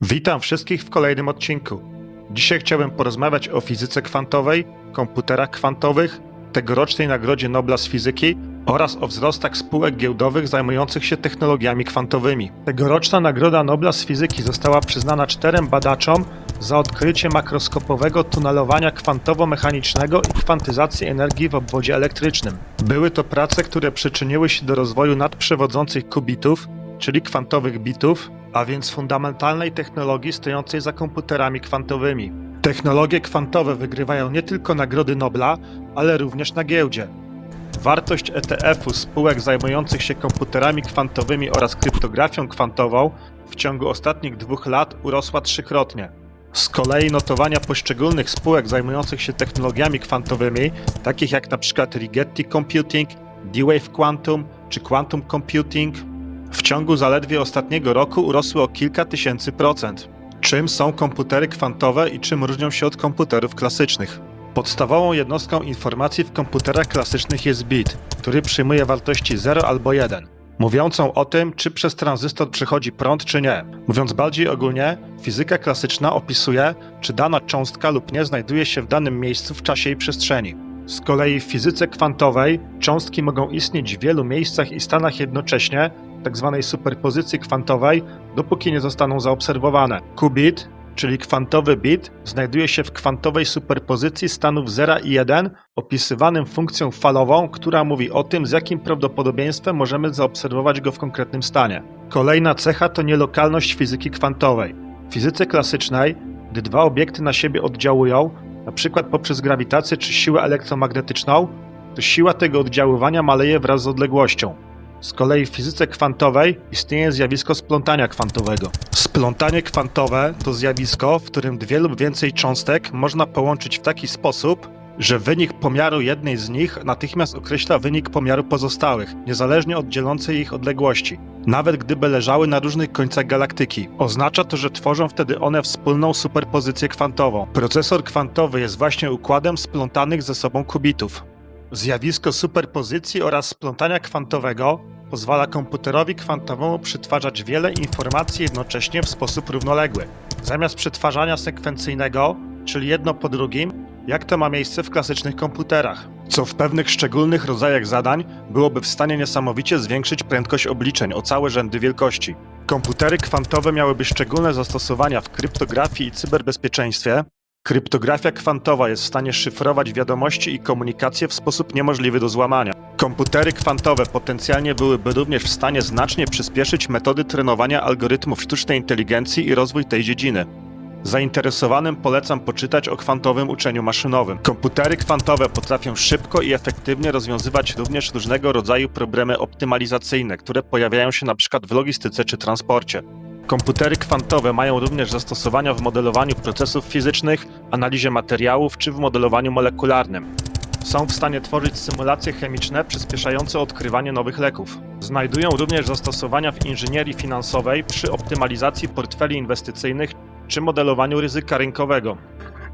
Witam wszystkich w kolejnym odcinku. Dzisiaj chciałbym porozmawiać o fizyce kwantowej, komputerach kwantowych, tegorocznej Nagrodzie Nobla z fizyki oraz o wzrostach spółek giełdowych zajmujących się technologiami kwantowymi. Tegoroczna Nagroda Nobla z fizyki została przyznana czterem badaczom za odkrycie makroskopowego tunelowania kwantowo-mechanicznego i kwantyzacji energii w obwodzie elektrycznym. Były to prace, które przyczyniły się do rozwoju nadprzewodzących kubitów, czyli kwantowych bitów, a więc fundamentalnej technologii stojącej za komputerami kwantowymi. Technologie kwantowe wygrywają nie tylko nagrody Nobla, ale również na giełdzie. Wartość ETF-u spółek zajmujących się komputerami kwantowymi oraz kryptografią kwantową w ciągu ostatnich dwóch lat urosła trzykrotnie. Z kolei notowania poszczególnych spółek zajmujących się technologiami kwantowymi, takich jak np. Rigetti Computing, D-Wave Quantum czy Quantum Computing, w ciągu zaledwie ostatniego roku urosły o kilka tysięcy procent. Czym są komputery kwantowe i czym różnią się od komputerów klasycznych? Podstawową jednostką informacji w komputerach klasycznych jest bit, który przyjmuje wartości 0 albo 1, mówiącą o tym, czy przez tranzystor przechodzi prąd, czy nie. Mówiąc bardziej ogólnie, fizyka klasyczna opisuje, czy dana cząstka lub nie znajduje się w danym miejscu w czasie i przestrzeni. Z kolei w fizyce kwantowej cząstki mogą istnieć w wielu miejscach i stanach jednocześnie, tzw. superpozycji kwantowej, dopóki nie zostaną zaobserwowane. Qubit, czyli kwantowy bit, znajduje się w kwantowej superpozycji stanów 0 i 1, opisywanym funkcją falową, która mówi o tym, z jakim prawdopodobieństwem możemy zaobserwować go w konkretnym stanie. Kolejna cecha to nielokalność fizyki kwantowej. W fizyce klasycznej, gdy dwa obiekty na siebie oddziałują, np. poprzez grawitację czy siłę elektromagnetyczną, to siła tego oddziaływania maleje wraz z odległością. Z kolei w fizyce kwantowej istnieje zjawisko splątania kwantowego. Splątanie kwantowe to zjawisko, w którym dwie lub więcej cząstek można połączyć w taki sposób, że wynik pomiaru jednej z nich natychmiast określa wynik pomiaru pozostałych, niezależnie od dzielącej ich odległości, nawet gdyby leżały na różnych końcach galaktyki. Oznacza to, że tworzą wtedy one wspólną superpozycję kwantową. Procesor kwantowy jest właśnie układem splątanych ze sobą kubitów. Zjawisko superpozycji oraz splątania kwantowego pozwala komputerowi kwantowemu przetwarzać wiele informacji jednocześnie w sposób równoległy, zamiast przetwarzania sekwencyjnego, czyli jedno po drugim, jak to ma miejsce w klasycznych komputerach, co w pewnych szczególnych rodzajach zadań byłoby w stanie niesamowicie zwiększyć prędkość obliczeń o całe rzędy wielkości. Komputery kwantowe miałyby szczególne zastosowania w kryptografii i cyberbezpieczeństwie, Kryptografia kwantowa jest w stanie szyfrować wiadomości i komunikację w sposób niemożliwy do złamania. Komputery kwantowe potencjalnie byłyby również w stanie znacznie przyspieszyć metody trenowania algorytmów sztucznej inteligencji i rozwój tej dziedziny. Zainteresowanym polecam poczytać o kwantowym uczeniu maszynowym. Komputery kwantowe potrafią szybko i efektywnie rozwiązywać również różnego rodzaju problemy optymalizacyjne, które pojawiają się np. w logistyce czy transporcie. Komputery kwantowe mają również zastosowania w modelowaniu procesów fizycznych, analizie materiałów czy w modelowaniu molekularnym. Są w stanie tworzyć symulacje chemiczne przyspieszające odkrywanie nowych leków. Znajdują również zastosowania w inżynierii finansowej przy optymalizacji portfeli inwestycyjnych czy modelowaniu ryzyka rynkowego.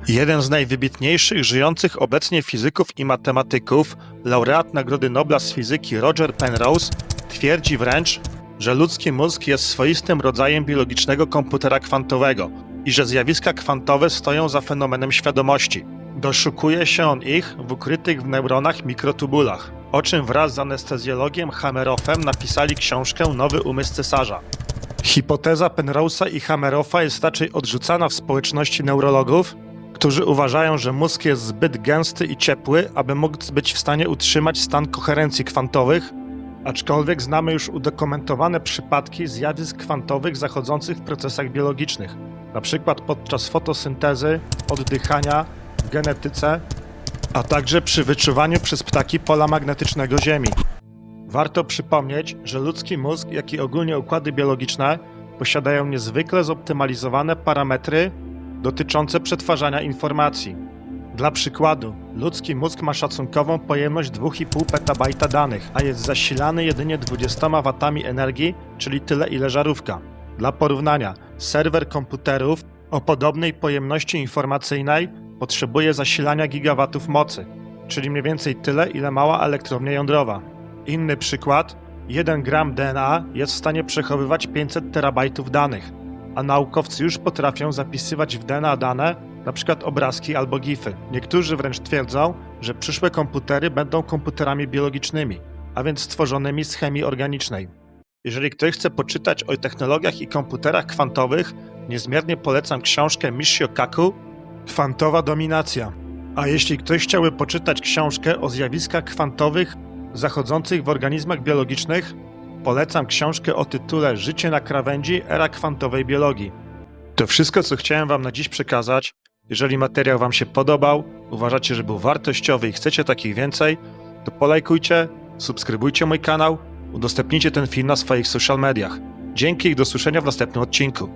Jeden z najwybitniejszych żyjących obecnie fizyków i matematyków, laureat Nagrody Nobla z fizyki Roger Penrose, twierdzi wręcz, że ludzki mózg jest swoistym rodzajem biologicznego komputera kwantowego i że zjawiska kwantowe stoją za fenomenem świadomości. Doszukuje się on ich w ukrytych w neuronach mikrotubulach, o czym wraz z anestezjologiem Hameroffem napisali książkę Nowy umysł cesarza. Hipoteza Penrose'a i Hameroffa jest raczej odrzucana w społeczności neurologów, którzy uważają, że mózg jest zbyt gęsty i ciepły, aby móc być w stanie utrzymać stan koherencji kwantowych, aczkolwiek znamy już udokumentowane przypadki zjawisk kwantowych zachodzących w procesach biologicznych, np. podczas fotosyntezy, oddychania, genetyce, a także przy wyczuwaniu przez ptaki pola magnetycznego Ziemi. Warto przypomnieć, że ludzki mózg, jak i ogólnie układy biologiczne posiadają niezwykle zoptymalizowane parametry dotyczące przetwarzania informacji. Dla przykładu, ludzki mózg ma szacunkową pojemność 2,5 petabajta danych, a jest zasilany jedynie 20 W energii, czyli tyle ile żarówka. Dla porównania, serwer komputerów o podobnej pojemności informacyjnej potrzebuje zasilania gigawatów mocy, czyli mniej więcej tyle ile mała elektrownia jądrowa. Inny przykład, 1 gram DNA jest w stanie przechowywać 500 terabajtów danych. a naukowcy już potrafią zapisywać w DNA dane, np. obrazki albo gify. Niektórzy wręcz twierdzą, że przyszłe komputery będą komputerami biologicznymi, a więc stworzonymi z chemii organicznej. Jeżeli ktoś chce poczytać o technologiach i komputerach kwantowych, niezmiernie polecam książkę Michio Kaku Kwantowa dominacja. A jeśli ktoś chciałby poczytać książkę o zjawiskach kwantowych zachodzących w organizmach biologicznych, polecam książkę o tytule Życie na krawędzi era kwantowej biologii. To wszystko, co chciałem Wam na dziś przekazać. Jeżeli materiał Wam się podobał, uważacie, że był wartościowy i chcecie takich więcej, to polajkujcie, subskrybujcie mój kanał, udostępnijcie ten film na swoich social mediach. Dzięki i do usłyszenia w następnym odcinku.